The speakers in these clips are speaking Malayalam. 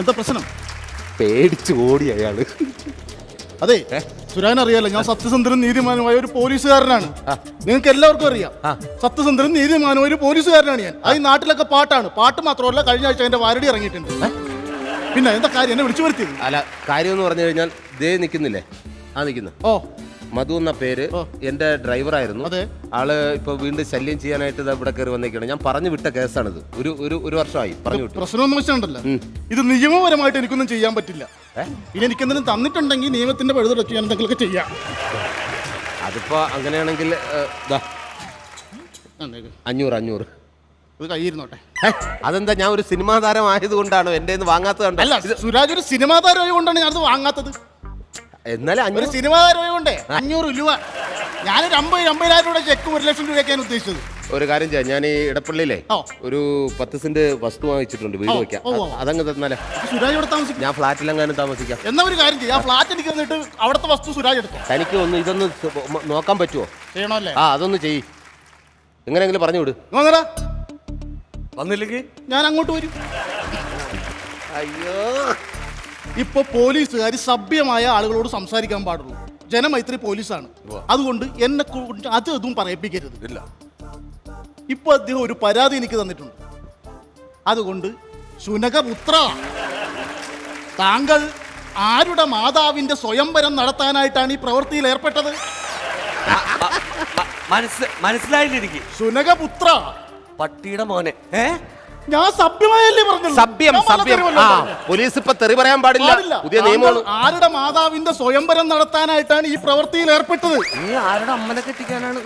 എന്താ പ്രശ്നം? പേടിച്ച് ഓടി അയാൾ. അതെ സുരാൻ അറിയാലോ ഞാൻ സത്യസന്ധൻ നീതിമാനുമായ ഒരു പോലീസുകാരനാണ്. നിങ്ങൾക്ക് എല്ലാവർക്കും അറിയാം സത്യസന്ധനും നീതിമാനുമായ ഒരു പോലീസുകാരനാണ് ഞാൻ. അത് ഈ നാട്ടിലൊക്കെ പാട്ടാണ്. പാട്ട് മാത്രമല്ല കഴിഞ്ഞ ആഴ്ച എന്റെ വാരടി ഇറങ്ങിയിട്ടുണ്ട്. പിന്നെ എന്താ കാര്യം? എന്നെ വിളിച്ചു വരുത്തി അല്ല കാര്യം എന്ന് പറഞ്ഞു കഴിഞ്ഞാൽ ദേ നിൽക്കുന്നില്ലേ ആ നിൽക്കുന്നു ഓ. മധു എന്ന പേര്. എന്റെ ഡ്രൈവറായിരുന്നു. അതെ. ആൾ ഇപ്പൊ വീണ്ടും ശല്യം ചെയ്യാനായിട്ട് ഇതാ ഇവിടെ കയറി വന്നേക്കാണ്. ഞാൻ പറഞ്ഞു വിട്ട കേസാണിത്. ഒരു ഒരു ഒരു വർഷമായി പറഞ്ഞു വിട്ടു പ്രശ്നമൊന്നും വെച്ചിട്ടുണ്ടല്ലോ. ഇത് നിയമപരമായിട്ട് എനിക്കൊന്നും ചെയ്യാൻ പറ്റില്ല. ഇനി എനിക്കെന്തെങ്കിലും തന്നിട്ടുണ്ടെങ്കിൽ നിയമത്തിന്റെ പഴുത് വെച്ച് ഞാൻ എന്തെങ്കിലുമൊക്കെ ചെയ്യാം. അതിപ്പോ അങ്ങനെയാണെങ്കിൽ. അഞ്ഞൂറ് അഞ്ഞൂറ്. ഇത് അതെന്താ? ഞാൻ ഒരു സിനിമാ താരം ആയതുകൊണ്ടാണോ എന്റെ വാങ്ങാത്തത്? അല്ല സുരാജ് ഒരു സിനിമാ താരം ആയതുകൊണ്ടാണ് ഞാനത് വാങ്ങാത്തത്. എന്നാലും ഒരു അഞ്ഞൂറ് സിനിമാ താരമായതുകൊണ്ടേ അഞ്ഞൂറ് രൂപ. ഞാനൊരു അമ്പത് അമ്പതിനായിരം രൂപ ചെക്ക് ഒരു ലക്ഷം രൂപയൊക്കെയാണ് ഉദ്ദേശിച്ചത്. ഒരു കാര്യം ചെയ്യാം. ഞാൻ ഈ ഇടപ്പള്ളിയിലെ ഓ. ഒരു പത്ത് സെന്റ് വസ്തു വാങ്ങിച്ചിട്ടുണ്ട് വീട് ഓ, വെക്കാം ഓ, ഓ. അ- അതങ്ങ് തന്നാലേ. അപ്പൊ സുരാജ് ഇവിടെ താമസിക്കും. ഞാൻ ഫ്ലാറ്റിലെങ്ങാനും താമസിക്കാം. എന്നാ ഒരു കാര്യം ചെയ്യാം. ആ ഫ്ലാറ്റ് എനിക്ക് തന്നിട്ട് അവിടുത്തെ വസ്തു സുരാജ് എടുത്തു? തനിക്ക് ഒന്ന് ഇതൊന്ന് സ് മ- നോക്കാൻ പറ്റുമോ ചെയ്യണമല്ലേ? ആ അതൊന്ന് ചെയ്യ്. എങ്ങനെയെങ്കിലും പറഞ്ഞു വിട്. വന്നില്ലെങ്കിൽ? ഞാൻ അങ്ങോട്ട് വരും. അയ്യോ. ഇപ്പൊ പോലീസുകാർ സഭ്യമായ ആളുകളോട് സംസാരിക്കാൻ പാടുള്ളൂ. ജനമൈത്രി പോലീസാണ്. അതുകൊണ്ട് എന്നെ കൊണ്ട് അത് ഇതും പറയിപ്പിക്കരുത്. ഇല്ല. ഇപ്പൊ അദ്ദേഹം ഒരു പരാതി എനിക്ക് തന്നിട്ടുണ്ട്. അതുകൊണ്ട് ശുനകപുത്ര താങ്കൾ ആരുടെ മാതാവിന്റെ സ്വയംവരം നടത്താനായിട്ടാണ് ഈ പ്രവൃത്തിയിൽ ഏർപ്പെട്ടത്? മനസ്സിലായില്ല എനിക്ക്. ശുനകപുത്ര പട്ടിയുടെ മോനെ. ഏ? ഞാൻ സഭ്യമായല്ലേ പറഞ്ഞത് സഭ്യം സഭ്യം. ആ പോലീസ് ഇപ്പൊ തെറി പറയാൻ പാടില്ല. പുതിയ നിയമമാണ് ആരുടെ മാതാവിന്റെ സ്വയംവരം നടത്താനായിട്ടാണ് ഈ പ്രവൃത്തിയിൽ ഏർപ്പെട്ടത്? നീ ആരുടെ അമ്മനെ കെട്ടിക്കാനാണ്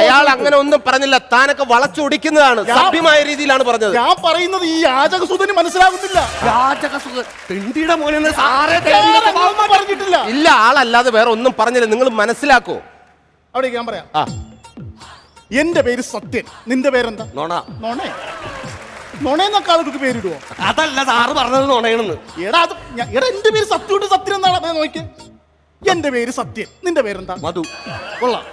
അയാൾ അങ്ങനെ ഒന്നും പറഞ്ഞില്ല. താനൊക്കെ വളച്ചൊടിക്കുന്നതാണ്. സഭ്യമായ രീതിയിലാണ് പറഞ്ഞത്. ഞാൻ പറയുന്നത് ഈ യാചകസുതന് മനസ്സിലാകുന്നില്ല. രാജകസുഖ തെണ്ടിയുടെ മോനെ പറഞ്ഞിട്ടില്ല. ഇല്ല ആളല്ലാതെ വേറെ ഒന്നും പറഞ്ഞില്ല. നിങ്ങൾ മനസ്സിലാക്കോ. അവിടെ ഞാൻ പറയാം. ആ. എന്റെ പേര് സത്യൻ. നിന്റെ പേരെന്താ? നോണ. നോണേ. നോണേന്നൊക്കെ ആൾക്ക് പേരിടുവോ? അതല്ല സാറ് പറഞ്ഞത് നോണയാണെന്ന് എടാ അത് എടാ എന്റെ പേര് സത്യമുണ്ട് സത്യൻ എന്നാണ്? നോക്കി എന്റെ പേര് സത്യൻ. നിന്റെ പേരെന്താ? മധു. കൊള്ളാം.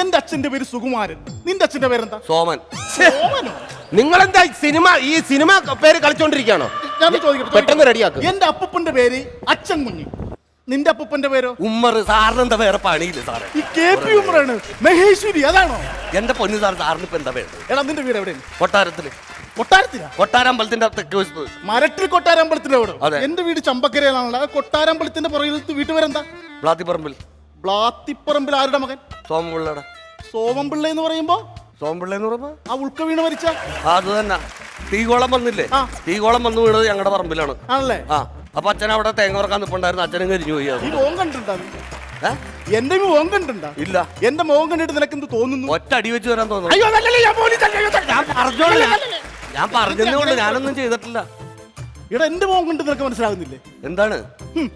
എന്റെ അച്ഛന്റെ പേര് സുകുമാരൻ. നിന്റെ അച്ഛന്റെ പേരെന്താ? സോമൻ. സോമനോ? നിങ്ങളെന്താ ഈ സിനിമ ഈ സിനിമ പേര് കളിച്ചോണ്ടിരിക്കാണോ ഞാൻ ചോദിക്കട്ടെ, പെട്ടെന്ന് ചോദിക്കട്ടെ. റെഡിയാക്ക്. എന്റെ അപ്പൂപ്പന്റെ പേര് അച്ഛൻ കുഞ്ഞി നിന്റെ അപ്പൂപ്പന്റെ പേരോ? ഉമ്മർ സാറിന് എന്താ വേറെ പണിയില്ല സാറേ. ഈ കെ പി ഉമ്മറാണ്. മഹേശ്വരി അതാണോ? എന്റെ പൊന്നു സാർ സാറിന് ഇപ്പൊ എന്താ വേണ്ടത്? എടാ നിന്റെ വീട് എവിടെ കൊട്ടാരത്തിൽ. കൊട്ടാരത്തിലാ? കൊട്ടാരമ്പലത്തിന്റെ തെക്ക് വശത്ത് മരട്ടിൽ കൊട്ടാരമ്പലത്തിന്റെ അവിടെ. അതെ. എന്റെ വീട് ചമ്പക്കരയിലാണല്ലോ. ആ കൊട്ടാരമ്പലത്തിന്റെ പുറകിലത്ത് വീട്ടുപേരെന്താ? ബ്ലാത്തിപ്പറമ്പിൽ. ബ്ലാത്തിപ്പറമ്പിൽ ആരുടെ മകൻ? സോമപിള്ളയുടെ. സോമംപിള്ള എന്ന് പറയുമ്പോ? സോമപിള്ള എന്ന് പറയുമ്പോ? ആ ഉൾക്ക വീണ് മരിച്ച? അത് തന്നെ. തീകോളം വന്നില്ലേ? ആ. തീകോളം വന്ന് വീണത് ഞങ്ങളുടെ പറമ്പിലാണ്. ആണല്ലേ? ആ. അപ്പൊ അച്ഛൻ അവിടെ തേങ്ങ ഉറക്കാൻ നിപ്പുണ്ടായിരുന്നു. അച്ഛനും കരിഞ്ഞു പോയി അത്. ഈ മോൻ? ഏ? എന്റെ മോൻ കണ്ടിട്ടുണ്ടാ? ഇല്ല. എന്റെ മോൻ കണ്ടിട്ട് നിനക്ക് എന്ത് തോന്നുന്നു? ഒറ്റ അടി വെച്ച് വരാൻ തോന്നുന്നു. അയ്യോ അതല്ലല്ലേ, ഞാൻ പോലീസ് അല്ല, അയ്യോ, ഞാൻ പറഞ്ഞോളൂ. ഞാൻ- ഞാൻ പറഞ്ഞതേ ഉള്ളൂ. ഞാനൊന്നും ചെയ്തിട്ടില്ല. ഇവിടെ എന്റെ മോൻ കണ്ടിട്ട് നിനക്ക് മനസ്സിലാകുന്നില്ലേ? എന്താണ്? ഹും,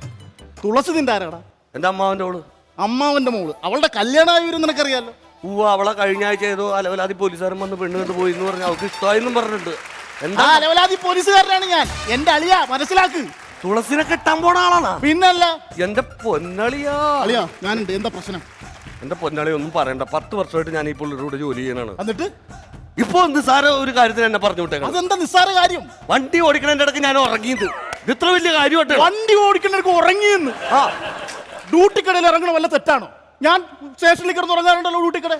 തുളസി നിന്റെ ആരാടാ? എന്റെ അമ്മാവന്റെ മോൾ. അമ്മാവന്റെ മോൾ. അവളുടെ കല്യാണമായി വരും നിനക്കറിയാലോ? ഓ അവളെ കഴിഞ്ഞ ആഴ്ച ഏതോ അലവലാതി പോലീസുകാരൻ വന്ന് പെണ്ണ് കണ്ട് പോയി എന്ന് പറഞ്ഞ അവൾക്ക് ഇഷ്ടമായെന്നും പറഞ്ഞിട്ടുണ്ട്. ആ എന്താ അലവലാതി പോലീസുകാരനാണ് ഞാൻ. എന്റെ അളിയാ മനസ്സിലാക്ക്. തുളസിനെ കെട്ടാൻ പോണ ആളാണ്. പിന്നല്ല. എന്റെ പൊന്നളിയാ. അളിയാ ഞാനുണ്ട്. എന്താ പ്രശ്നം? എന്റെ പൊന്നളി ഒന്നും പറയണ്ട. പത്ത് വർഷമായിട്ട് ഞാൻ ഈ പുള്ളിയുടെ ജോലി ചെയ്യണാണ് എന്നിട്ട്? ഇപ്പൊ നിസ്സാര ഒരു കാര്യത്തിന് എന്നെ പറഞ്ഞു വിട്ടേക്കാം അതെന്താ നിസ്സാര കാര്യം? വണ്ടി ഓടിക്കണതിന്റെ ഇടയ്ക്ക് ഞാൻ ഉറങ്ങിയത്. ഇത് ഇത്ര വലിയ കാര്യമായിട്ട് വണ്ടി ഓടിക്കണക്ക് ഉറങ്ങിയെന്ന്. ആ. ഡ്യൂട്ടിക്കടയിൽ ഇറങ്ങണ വല്ല തെറ്റാണോ? ഞാൻ സ്റ്റേഷനിൽ കിടന്ന് ഉറങ്ങാറുണ്ടല്ലോ ഡ്യൂട്ടിക്കട.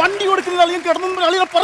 വണ്ടി ഓടിക്കുന്നത് അല്ലെങ്കിൽ കിടന്നു അളിയെ